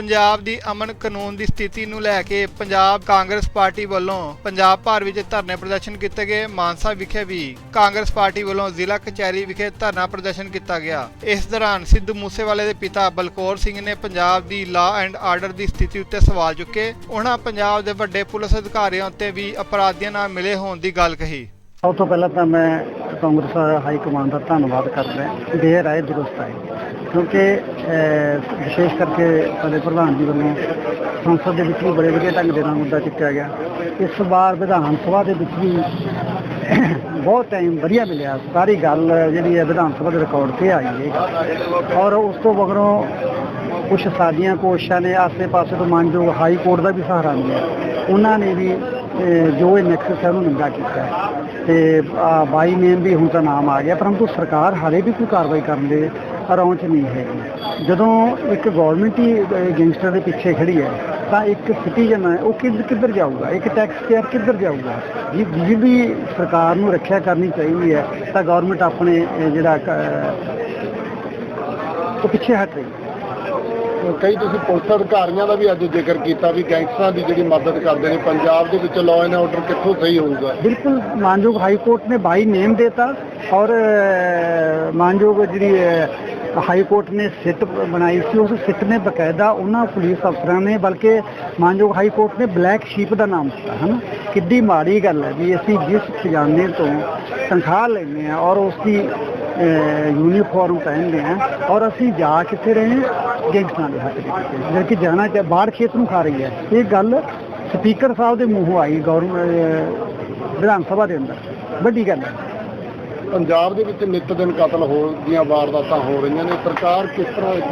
ਪੰਜਾਬ ਦੀ ਅਮਨ ਕਾਨੂੰਨ ਦੀ ਸਥਿਤੀ ਨੂੰ ਲੈ ਕੇ ਪੰਜਾਬ ਕਾਂਗਰਸ ਪਾਰਟੀ ਵੱਲੋਂ ਪੰਜਾਬ ਭਰ ਵਿੱਚ ਧਰਨੇ ਪ੍ਰਦਰਸ਼ਨ ਕੀਤੇ ਗਏ। ਮਾਨਸਾ ਵਿਖੇ ਵੀ ਕਾਂਗਰਸ ਪਾਰਟੀ ਵੱਲੋਂ ਜ਼ਿਲ੍ਹਾ ਕਚਹਿਰੀ ਵਿਖੇ ਧਰਨਾ ਪ੍ਰਦਰਸ਼ਨ ਕੀਤਾ ਗਿਆ। ਇਸ ਦੌਰਾਨ ਸਿੱਧੂ ਮੂਸੇਵਾਲੇ ਦੇ ਪਿਤਾ ਬਲਕੌਰ ਸਿੰਘ ਨੇ ਪੰਜਾਬ ਦੀ ਲਾਅ ਐਂਡ ਆਰਡਰ ਦੀ ਸਥਿਤੀ ਉੱਤੇ ਸਵਾਲ ਚੁੱਕੇ। ਉਹਨਾਂ ਪੰਜਾਬ ਦੇ ਵੱਡੇ ਪੁਲਿਸ ਅਧਿਕਾਰੀਆਂ ਉੱਤੇ ਵੀ ਅਪਰਾਧੀਆਂ ਨਾਲ ਮਿਲੇ ਹੋਣ ਦੀ ਗੱਲ ਕਹੀ। ਸਭ ਤੋਂ ਪਹਿਲਾਂ ਤਾਂ ਮੈਂ ਕਾਂਗਰਸ ਹਾਈ ਕਮਾਂਡ ਦਾ ਧੰਨਵਾਦ ਕਰਦਾ। ਦੇਰ ਆਏ, ਦਰੁਸਤ ਆਏ। ਕਿਉਂਕਿ ਵਿਸ਼ੇਸ਼ ਕਰਕੇ ਸਾਡੇ ਪ੍ਰਧਾਨ ਜੀ ਵੱਲੋਂ ਸੰਸਦ ਦੇ ਵਿੱਚ ਵੀ ਬੜੇ ਵਧੀਆ ਢੰਗ ਦੇ ਨਾਲ ਮੁੱਦਾ ਚੁੱਕਿਆ ਗਿਆ। ਇਸ ਵਾਰ ਵਿਧਾਨ ਸਭਾ ਦੇ ਵਿੱਚ ਵੀ ਬਹੁਤ ਟਾਈਮ ਵਧੀਆ ਮਿਲਿਆ। ਸਾਰੀ ਗੱਲ ਜਿਹੜੀ ਹੈ ਵਿਧਾਨ ਸਭਾ ਦੇ ਰਿਕਾਰਡ ਤੇ ਆਈ ਹੈ। ਔਰ ਉਸ ਤੋਂ ਮਗਰੋਂ ਕੁਝ ਸਾਡੀਆਂ ਕੋਸ਼ਿਸ਼ਾਂ ਨੇ ਆਸੇ-ਪਾਸੇ ਤੋਂ ਮਾਨਯੋਗ ਹਾਈ ਕੋਰਟ ਦਾ ਵੀ ਸਹਾਰਾ ਲਿਆ। ਉਹਨਾਂ ਨੇ ਵੀ ਜੋ ਇਹ ਨੈਕਸਸ ਹੈ ਉਹਨੂੰ ਨਿੰਦਾ ਕੀਤਾ। ਹੈ ਤੇ ਬਾਈ ਨੇਮ ਵੀ ਹੁਣ ਤਾਂ ਨਾਮ ਆ ਗਿਆ, ਪਰੰਤੂ ਸਰਕਾਰ ਹਾਲੇ ਵੀ ਕੋਈ ਕਾਰਵਾਈ ਕਰਨ ਦੇ ਅਰਾਉਂ ਚ ਨਹੀਂ ਹੈਗੀ ਜਦੋਂ ਇੱਕ ਗਵਰਨਮੈਂਟ ਹੀ ਗੈਂਗਸਟਰ ਦੇ ਪਿੱਛੇ ਖੜੀ ਹੈ ਤਾਂ ਇੱਕ ਸਿਟੀਜ਼ਨ ਹੈ ਉਹ ਕਿੱਧਰ ਕਿੱਧਰ ਜਾਊਗਾ? ਇੱਕ ਟੈਕਸ ਪੇਅਰ ਕਿੱਧਰ ਜਾਊਗਾ? ਜੀ ਜਿਹੜੀ ਸਰਕਾਰ ਨੂੰ ਰੱਖਿਆ ਕਰਨੀ ਚਾਹੀਦੀ ਹੈ ਤਾਂ ਗਵਰਨਮੈਂਟ ਆਪਣੇ ਜਿਹੜਾ ਉਹ ਪਿੱਛੇ ਹਟ ਰਹੀ ਹੈ। ਕਈ ਤੁਸੀਂ ਪੁਲਿਸ ਅਧਿਕਾਰੀਆਂ ਦਾ ਵੀ ਅੱਜ ਜ਼ਿਕਰ ਕੀਤਾ ਵੀ ਗੈਂਗਸਟਰਾਂ ਦੀ ਜਿਹੜੀ ਮਦਦ ਕਰਦੇ ਨੇ ਪੰਜਾਬ ਦੇ ਵਿੱਚ ਲਾਅ ਐਂਡ ਆਰਡਰ ਕਿੱਥੋਂ ਸਹੀ ਹੋਊਗਾ? ਬਿਲਕੁਲ ਮਾਨਯੋਗ ਹਾਈ ਕੋਰਟ ਨੇ ਬਾਈ ਨੇਮ ਦੇਤਾ ਔਰ ਮਾਨਯੋਗ ਜਿਹੜੀ ਹਾਈ ਕੋਰਟ ਨੇ ਸਿੱਟ ਬਣਾਈ ਸੀ, ਉਸ ਸਿੱਟ ਨੇ ਬਕਾਇਦਾ ਉਹਨਾਂ ਪੁਲਿਸ ਅਫਸਰਾਂ ਨੇ, ਬਲਕਿ ਮਾਨਯੋਗ ਹਾਈ ਕੋਰਟ ਨੇ ਬਲੈਕ ਸ਼ੀਪ ਦਾ ਨਾਮ ਦਿੱਤਾ, ਹਨ? ਕਿੱਡੀ ਮਾੜੀ ਗੱਲ ਹੈ ਵੀ ਅਸੀਂ ਜਿਸ ਖਜ਼ਾਨੇ ਤੋਂ ਤਨਖਾਹ ਲੈਂਦੇ ਆ ਔਰ ਉਸ ਦੀ ਯੂਨੀਫਾਰਮ ਪਹਿਨਦੇ ਆ ਔਰ ਅਸੀਂ ਜਾ ਕਿੱਥੇ ਰਹੇ ਹਾਂ? ਗੈਂਗਸਟਰਾਂ ਦੇ ਹੱਥ ਦੇ ਵਿੱਚ ਜਿਹੜਾ ਕਿ ਜਾਣਾ ਚਾਹ ਬਾੜ ਖੇਤ ਨੂੰ ਖਾ ਰਹੀ ਹੈ। ਇਹ ਗੱਲ ਸਪੀਕਰ ਸਾਹਿਬ ਦੇ ਮੂੰਹੋਂ ਆਈ ਗਵਰਨਮੈਂਟ ਵਿਧਾਨ ਸਭਾ ਦੇ ਅੰਦਰ। ਵੱਡੀ ਗੱਲ ਹੈ। ਪੰਜਾਬ ਦੇ ਵਿੱਚ ਨਿੱਤ ਦਿਨ ਕਤਲ ਹੋ ਦੀਆਂ ਵਾਰਦਾਤਾਂ ਹੋ ਰਹੀਆਂ ਨੇ। ਸਰਕਾਰ ਕਿਸ ਤਰ੍ਹਾਂ ਇਸ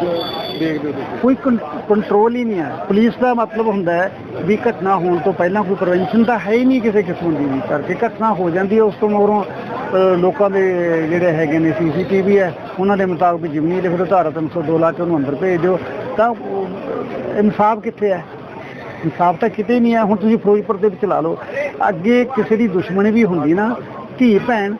ਦੇਖਦੇ ਹੋ ਤੁਸੀਂ? ਕੋਈ ਕੰਟਰੋਲ ਹੀ ਨਹੀਂ ਹੈ। ਪੁਲਿਸ ਦਾ ਮਤਲਬ ਹੁੰਦਾ ਹੈ ਵੀ ਘਟਨਾ ਹੋਣ ਤੋਂ ਪਹਿਲਾਂ ਕੋਈ ਪ੍ਰੀਵੈਂਸ਼ਨ ਤਾਂ ਹੈ ਹੀ ਨਹੀਂ ਕਿਸੇ ਕਿਸਮ ਦੀ ਵੀ। ਕਰਕੇ ਘਟਨਾ ਹੋ ਜਾਂਦੀ ਹੈ, ਉਸ ਤੋਂ ਮਗਰੋਂ ਲੋਕਾਂ ਦੇ ਜਿਹੜੇ ਹੈਗੇ ਨੇ ਸੀਸੀਟੀਵੀ ਹੈ, ਉਹਨਾਂ ਦੇ ਮੁਤਾਬਕ ਜਿਮਨੀ ਲਿਖ ਦਿਓ, ਧਾਰਾ 302 ਲਾ ਕੇ ਉਹਨੂੰ ਅੰਦਰ ਭੇਜ ਦਿਓ। ਤਾਂ ਇਨਸਾਫ ਕਿੱਥੇ ਹੈ? ਇਨਸਾਫ ਤਾਂ ਕਿਤੇ ਨਹੀਂ ਹੈ। ਹੁਣ ਤੁਸੀਂ ਫਿਰੋਜ਼ਪੁਰ ਦੇ ਵਿੱਚ ਲਾ ਲਓ। ਅੱਗੇ ਕਿਸੇ ਦੀ ਦੁਸ਼ਮਣੀ ਵੀ ਹੁੰਦੀ ਨਾ, ਧੀ ਭੈਣ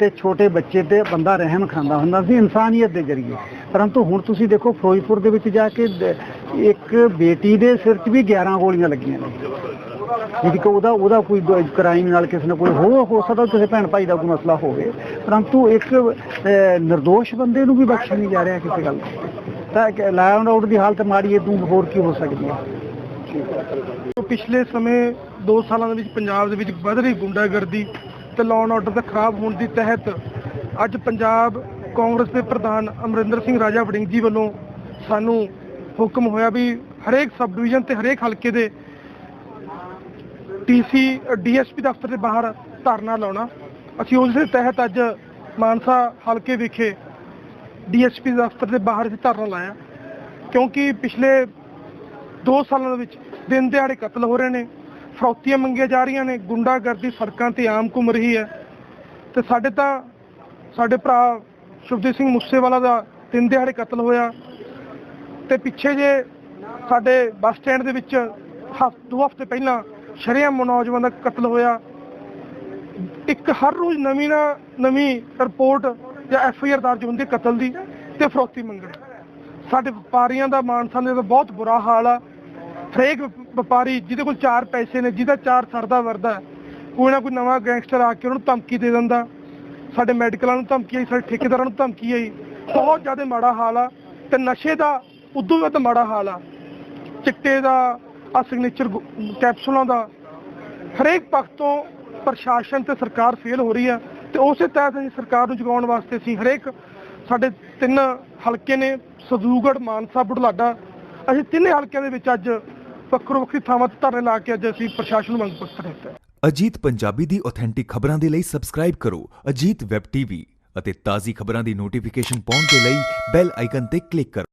ਤੇ ਛੋਟੇ ਬੱਚੇ ਤੇ ਬੰਦਾ ਰਹਿਮ ਖਾਂਦਾ ਹੁੰਦਾ ਸੀ ਇਨਸਾਨੀਅਤ ਦੇ ਜ਼ਰੀਏ। ਪਰੰਤੂ ਹੁਣ ਤੁਸੀਂ ਦੇਖੋ ਫਿਰੋਜ਼ਪੁਰ ਦੇ ਵਿੱਚ ਜਾ ਕੇ ਇੱਕ ਬੇਟੀ ਦੇ ਸਿਰ 'ਚ ਵੀ 11 ਗੋਲੀਆਂ ਲੱਗੀਆਂ ਨੇ। ਜਿਹੜੀ ਕਿ ਉਹਦਾ ਉਹਦਾ ਕੋਈ ਕ੍ਰਾਈਮ ਨਾਲ ਕਿਸੇ ਨਾਲ ਕੋਈ ਹੋ ਹੋ ਸਕਦਾ ਕਿਸੇ ਭੈਣ ਭਾਈ ਦਾ ਕੋਈ ਮਸਲਾ ਹੋਵੇ। ਪਰੰਤੂ ਇੱਕ ਅਹ, ਨਿਰਦੋਸ਼ ਬੰਦੇ ਨੂੰ ਵੀ ਬਖਸ਼ਿਆ ਨਹੀਂ ਜਾ ਰਿਹਾ ਕਿਸੇ ਗੱਲ ਤਾਂ। ਲਾਅ ਆਊਟ ਦੀ ਹਾਲਤ ਮਾੜੀ ਹੈ ਤੂੰ ਹੋਰ ਕੀ ਹੋ ਸਕਦੀ ਹੈ? ਪਿਛਲੇ ਸਮੇਂ 2 ਸਾਲਾਂ ਦੇ ਵਿੱਚ ਪੰਜਾਬ ਦੇ ਵਿੱਚ ਵੱਧ ਰਹੀ ਗੁੰਡਾਗਰਦੀ ਤੇ ਲਾਅ ਐਂਡ ਆਰਡਰ ਦਾ ਖਰਾਬ ਹੋਣ ਦੀ ਤਹਿਤ ਅੱਜ ਪੰਜਾਬ ਕਾਂਗਰਸ ਦੇ ਪ੍ਰਧਾਨ ਅਮਰਿੰਦਰ ਸਿੰਘ ਰਾਜਾ ਵੜਿੰਗ ਜੀ ਵੱਲੋਂ ਸਾਨੂੰ ਹੁਕਮ ਹੋਇਆ ਵੀ ਹਰੇਕ ਸਬ ਡਿਵੀਜ਼ਨ ਤੇ ਹਰੇਕ ਹਲਕੇ ਦੇ ਡੀਸੀ ਡੀਐਸਪੀ ਦਫ਼ਤਰ ਦੇ ਬਾਹਰ ਧਰਨਾ ਲਾਉਣਾ। ਅਸੀਂ ਉਸ ਦੇ ਤਹਿਤ ਅੱਜ ਮਾਨਸਾ ਹਲਕੇ ਵਿਖੇ ਡੀਐਸਪੀ ਦਫ਼ਤਰ ਦੇ ਬਾਹਰ ਅਸੀਂ ਧਰਨਾ ਲਾਇਆ। ਕਿਉਂਕਿ ਪਿਛਲੇ 2 ਸਾਲਾਂ ਦੇ ਵਿੱਚ ਦਿਨ ਦਿਹਾੜੇ ਕਤਲ ਹੋ ਰਹੇ ਨੇ। ਫਰੌਤੀਆਂ ਮੰਗੀਆਂ ਜਾ ਰਹੀਆਂ ਨੇ, ਗੁੰਡਾਗਰਦੀ ਸੜਕਾਂ ਤੇ ਆਮ ਘੁੰਮ ਰਹੀ ਹੈ। ਤੇ ਸਾਡੇ ਤਾਂ ਸਾਡੇ ਭਰਾ ਸ਼ੁਭਦੀਪ ਸਿੰਘ ਮੁੱਸੇਵਾਲਾ ਦਾ ਦਿਨ ਦਿਹਾੜੇ ਕਤਲ ਹੋਇਆ। ਤੇ ਪਿੱਛੇ ਜੇ ਸਾਡੇ ਬੱਸ ਸਟੈਂਡ ਦੇ ਵਿੱਚ ਹਫ਼, ਦੋ ਹਫ਼ਤੇ ਪਹਿਲਾਂ ਸ਼ਰੇਆਮ ਨੌਜਵਾਨ ਦਾ ਕਤਲ ਹੋਇਆ। ਇੱਕ ਹਰ ਰੋਜ਼ ਨਵੀਂ ਨਾ, ਨਵੀਂ ਰਿਪੋਰਟ ਜਾਂ ਐਫ ਆਈ ਆਰ ਦਰਜ ਹੁੰਦੀ ਕਤਲ ਦੀ, ਤੇ ਫਰੋਤੀ ਮੰਗਣ। ਸਾਡੇ ਵਪਾਰੀਆਂ ਦਾ, ਮਾਨਸਾ ਦੇ ਬਹੁਤ ਬੁਰਾ ਹਾਲ ਆ। ਹਰੇਕ ਵਪਾਰੀ ਜਿਹਦੇ ਕੋਲ ਚਾਰ ਪੈਸੇ ਨੇ, ਜਿਹਦਾ ਚਾਰ ਸਰਦਾ ਵਰਦਾ ਕੋਈ ਨਾ ਕੋਈ ਨਵਾਂ ਗੈਂਗਸਟਰ ਆ ਕੇ ਉਹਨੂੰ ਧਮਕੀ ਦੇ ਦਿੰਦਾ। ਸਾਡੇ ਮੈਡੀਕਲਾਂ ਨੂੰ ਧਮਕੀ ਆਈ, ਸਾਡੇ ਠੇਕੇਦਾਰਾਂ ਨੂੰ ਧਮਕੀ ਆਈ। ਬਹੁਤ ਜ਼ਿਆਦਾ ਮਾੜਾ ਹਾਲ ਆ ਤੇ ਨਸ਼ੇ ਦਾ ਉਦੋਂ ਵੀ ਵੱਧ ਮਾੜਾ ਹਾਲ ਆ। ਚਿੱਟੇ ਦਾ ਆ ਸਿਗਨੇਚਰ ਕੈਪਸੂਲਾਂ ਦਾ। ਹਰੇਕ ਪੱਖ ਤੋਂ ਪ੍ਰਸ਼ਾਸਨ ਤੇ ਸਰਕਾਰ ਫੇਲ ਹੋ ਰਹੀ ਆ ਤੇ ਉਸੇ ਤਹਿਤ ਅਸੀਂ ਸਰਕਾਰ ਨੂੰ ਜਗਾਉਣ ਵਾਸਤੇ ਅਸੀਂ ਹਰੇਕ ਸਾਡੇ ਤਿੰਨ ਹਲਕੇ ਨੇ ਸਦੂਗੜ ਮਾਨਸਾ, ਬੁਢਲਾਡਾ। ਅਸੀਂ ਤਿੰਨੇ ਹਲਕਿਆਂ ਦੇ ਵਿੱਚ ਅੱਜ ਵੱਖਰੋ ਵੱਖਰੀ ਥਾਵਾਂ ਤੇ ਧਰਨੇ ਲਾ ਕੇ ਅੱਜ ਅਸੀਂ ਪ੍ਰਸ਼ਾਸਨ ਨੂੰ ਮੰਗ ਪੱਤਰ ਦਿੱਤਾ ਅਜੀਤ ਪੰਜਾਬੀ ਦੀ ਆਥੈਂਟਿਕ ਖਬਰਾਂ ਦੇ ਲਈ ਸਬਸਕ੍ਰਾਈਬ ਕਰੋ ਅਜੀਤ ਵੈਬ ਟੀਵੀ ਅਤੇ ਤਾਜ਼ੀ ਖਬਰਾਂ ਦੀ ਨੋਟੀਫਿਕੇਸ਼ਨ ਪਾਉਣ ਦੇ ਲਈ ਬੈਲ ਆਈਕਨ ਤੇ ਕਲਿੱਕ ਕਰੋ।